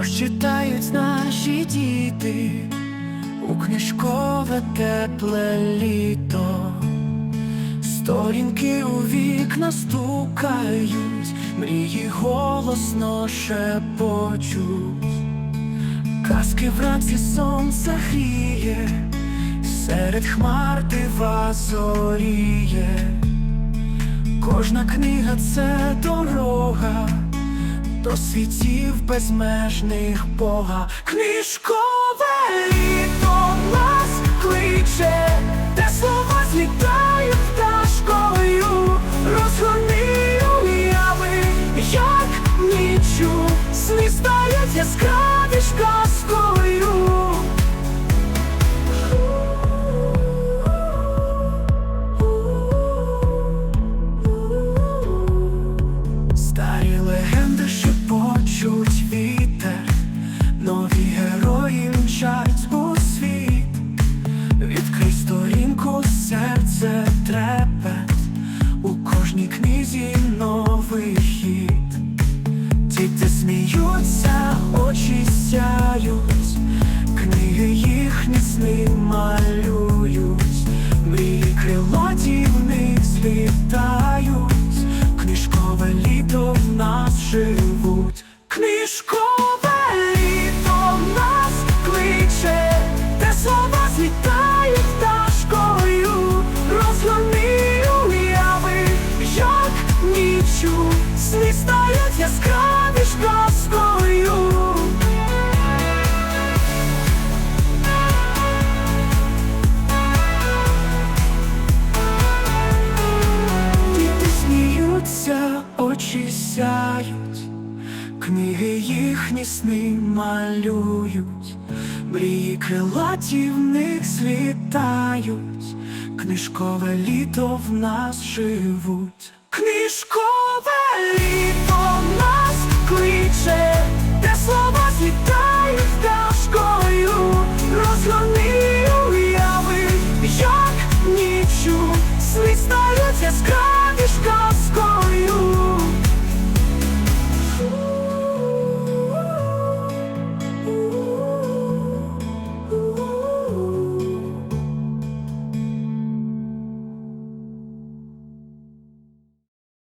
Тож читають наші діти у книжкове тепле літо. Сторінки у вікна стукають, мрії голосно шепочуть. Казки вранці сонце гріє, серед хмар дива зоріє. Кожна книга це дорога до світів безмежних Бога. Книжкове літо нас кличе, легенди шепочуть вітер, нові герої мчать у світ, відкрий сторінку, серце трепет, у кожній книзі новий хід, діти сміються, очі сяють, книги їхні сни книжкове літо нас кличе, де слова злітають пташкою, розгони уяви, як нічу, сни стають яскраві казкою. Очі сяють, книги їхні сни малюють, мрії крилаті злітають, книжкове літо в нас живуть, книжкове літо